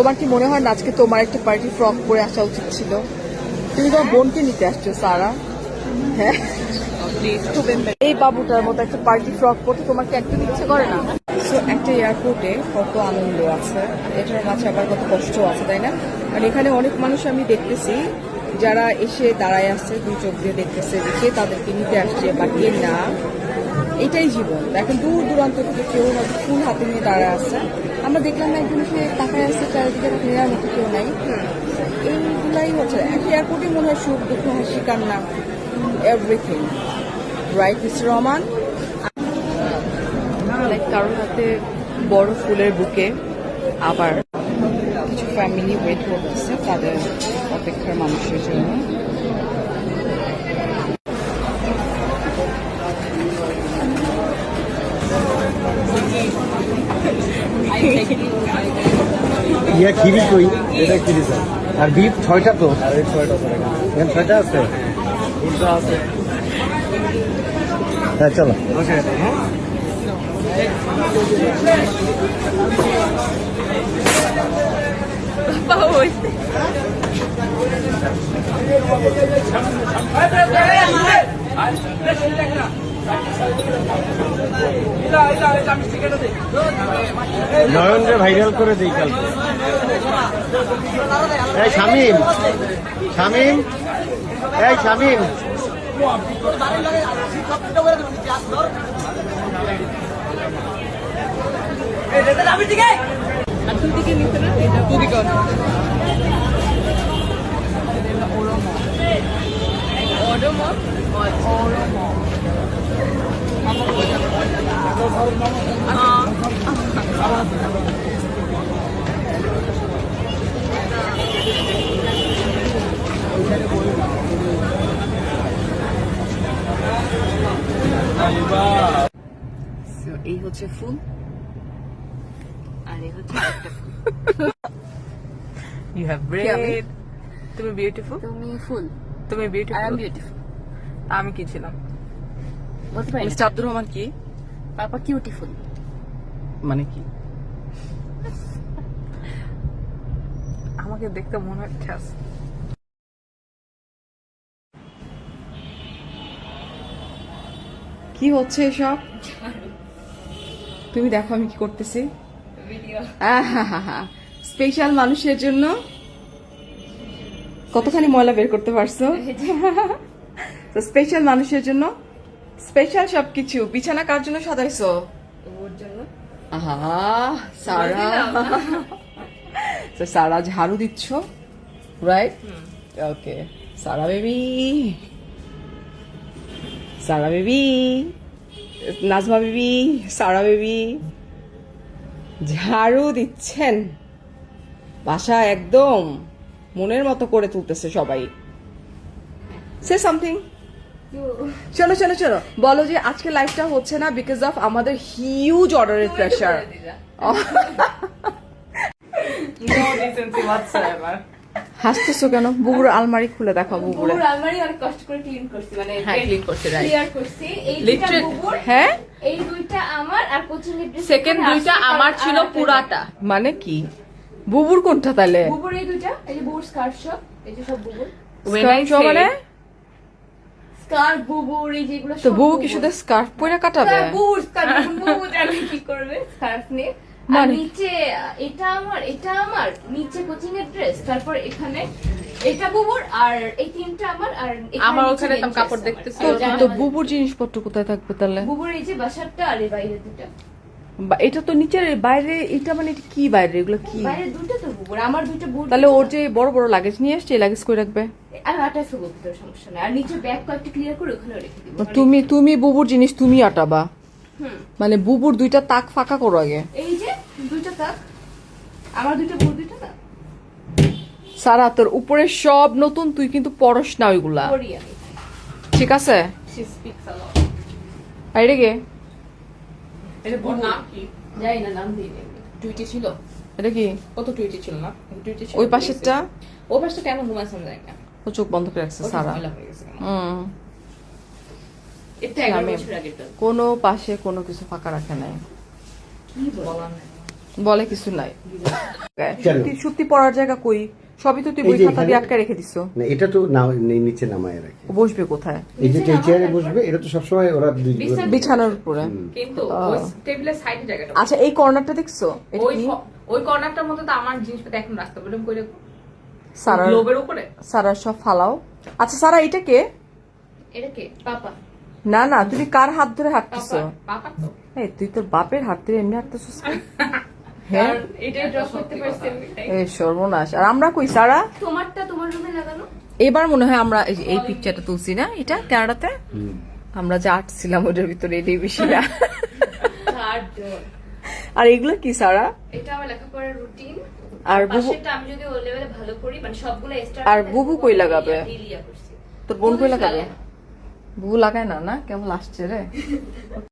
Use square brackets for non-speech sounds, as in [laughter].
তোমার কি মনে হয় না আজকে তোমার একটা পার্টি ফ্রক পরে আসা উচিত ছিল? তুমি তোমার বোনকে নিতে আসছো, সারা। হ্যাঁ? এই বাবুটার মতো একটা পার্টি ফ্রক পরতে তোমার কি একদম ইচ্ছে করে না? সো একটা এয়ারপোর্টে কত আনন্দ আছে। এটার মাঝে আবার কত কষ্ট আছে, তাই না? আর এখানে অনেক মানুষ আমি দেখতেছি, যারা এসে দাঁড়ায় আসছে দুই চোখ দিয়ে দেখতেছে যে তাদেরকে নিতে আসছে, বা কে না, এটাই জীবন। এখন দূর দূরান্ত থেকে কেউ হয়তো ফুল হাতে নিয়ে দাঁড়ায় আছে। আমরা দেখলাম না একজন সে তাকায় আসছে চারিদিকে নেওয়ার মতো কেউ নাই। এইগুলাই হচ্ছে এয়ারপোর্টে মনে হয় সুখ, দুঃখ, হাসি, কান্না everything right mister Rahman like কারোর হাতে বড় ফুলের বুকে আবার কিছু ফ্যামিলি ওয়েট করতেছে, তাদের অপেক্ষার মানুষের জন্য। ইয়া খিরি কই? এটা খিরি স্যার। আর বিফ ছয়টা তো। আর ছয়টা এখানে ছয়টা আছে? আছে হ্যাঁ চলো। নয়নরে ভাইরাল করে দিই কালকে। এই শামিম শামিম এই শামিম। So, এই হচ্ছে ফুল। আর এই হচ্ছে কে আমি? red. তুমি বিউটিফুল তুমি ফুল। তুমি আই এম বিউটিফুল বিউটিফুল আমি কি ছিলাম? বলতে পারি মিস্টার আব্দুর রহমান কি তারপর কিউটিফুল মানে কি? [laughs] আমাকে দেখতে মনে হয় ঠ্যাস কি হচ্ছে এসব? তুমি দেখো আমি কি করতেছি। স্পেশাল মানুষের জন্য কতখানি ময়লা বের করতে পারছ? [laughs] তো স্পেশাল মানুষের জন্য স্পেশাল সবকিছু। বিছানা কার জন্য সাজাইছো? আহা সারা। [laughs] সারা ঝাড়ু দিচ্ছ right okay Sara baby. Sara baby. Najma baby Sara baby. ঝাড়ু দিচ্ছেন। বাসা একদম মনের মতো করে তুলতেছে সবাই। সে সামথিং চলো চলো চলো। বলো যে আজকে লাইফটা হচ্ছে না বিকজ অফ আমাদের হিউজ অর্ডারের প্রেশার হাসতেছো কেন? বুবুর আলমারি খুলে দেখো বুবুর। আলমারি অনেক কষ্ট করে ক্লিন করছি মানে হ্যাঁ, clean করছে. ক্লিয়ার করছি। এই বুবুর হ্যাঁ? এই দুইটা আমার আর ড্রেস সেকেন্ড দুইটা আমার ছিল পুরাটা। মানে কি? বুবুর কোনটা তাহলে? বুবুর এই দুইটা এই যে বুবুর স্কার্ফ সব এই যে সব বুবুর। মানে? স্কার্ফ বুবুর এই যেগুলো তো বুবু কি শুধু স্কার্ফ পরে কাটাবে? স্কার্ফ বুবুর স্কার্ফ বুবু জানে কি করবে স্কার্ফ নিয়ে। আর মানে? নিচে এটা আমার এটা আমার নিচে কোচিং এর ড্রেস তারপর এখানে এটা বুবুর আর এই তিনটা আমার আর আমার ওখানে তো কাপড় দেখতেছি। তো-? বুবুর জিনিসপত্র কোথায় থাকবে তাহলে? বুবুর এই যে বাসারটা আর এই বাইরে দুটা। এটা তো নিচের বাইরে এটা মানে কি বাইরে? এগুলো কি? বাইরে দুটো তো বুবুর আমার দুটো বুট তাহলে ওর যে বড় বড় লাগেজ নিয়ে আসছে লাগেজ করে রাখবে? আর আটা শুভ ভিতরে সমস্যা নাই। আর নিচে ব্যাগ কয়েকটা ক্লিয়ার করে ওখানে রেখে দিব। তুমি তুমি বুবুর জিনিস তুমি আটাবা। মানে বুবুর দুইটা তাক ফাঁকা করো আগে। এই যে দুইটা তাক। আমার দুটো বুট দুটো না? সারা তোর উপরে সব নতুন তুই কিন্তু পরশ না ওইগুলা। ঠিক আছে? আর দিয়ে টুইটি ছিল। এটা কি? কত টুইটি ছিল না। টুইটি ছিল ওই পাশেরটা? ওই পাশটা কেন ঘুমাইছে আমি জানি না। ও চোখ বন্ধ করে রাখছে সারা। কেন? হুম। এটা এগারো আমি- বছর আগের কোনো পাশে কোনো কিছু ফাঁকা রাখে নাই। কি বলার নাই। বলে কিছু নাই। সত্যি পড়ার জায়গা কই? সবই তো তুই বই খাতা দিয়ে আটকে রেখে দিছো। না এটা তো না নিচে নামায় রাখে। বসবে কোথায়? এই যে এই চেয়ারে বসবে এটা তো সবসময় ওরা বিছানার উপরে। কিন্তু ওই টেবিলের সাইডে জায়গাটা। আচ্ছা এই কর্নারটা দেখছ? এটা ওই কি? ওই কর্নারটার মধ্যে তো আমার জিনিসপত্র এখন রাখতে এরকম সারার গ্লোবের উপরে? সারার সব ফালাও। আচ্ছা সারা এটা কে? এটা কে? পাপা। না না তুমি কার হাত ধরে হাঁটতেছো? পাপা পাপা তো। এই তুই তোর বাপের হাত ধরে এমনি হাঁটতেছিস [laughs] হ্যাঁ? কারণ ড্র করতে পারছি এই সর্বনাশ। আর আমরা কই সারা? তোমারটা তোমার রুমে লাগানো? এবার মনে হয় আমরা এই এই পিকচারটা তুলছি না? এটা? কানাডাতে আমরা যা আর্ট ছিলাম ওটার ভিতরে এটাই বেশি না। [laughs] আর এগুলো কি সারা? এটা আমার লেখাপড়ার রুটিন আর বুবু আমি যদি ও লেভেলে ভালো করি মানে সবগুলো স্টার আর বুবু কই লাগাবে? তোর বোন কই লাগাবে? বুবু লাগায় না না? কেমন আসছে রে? [laughs]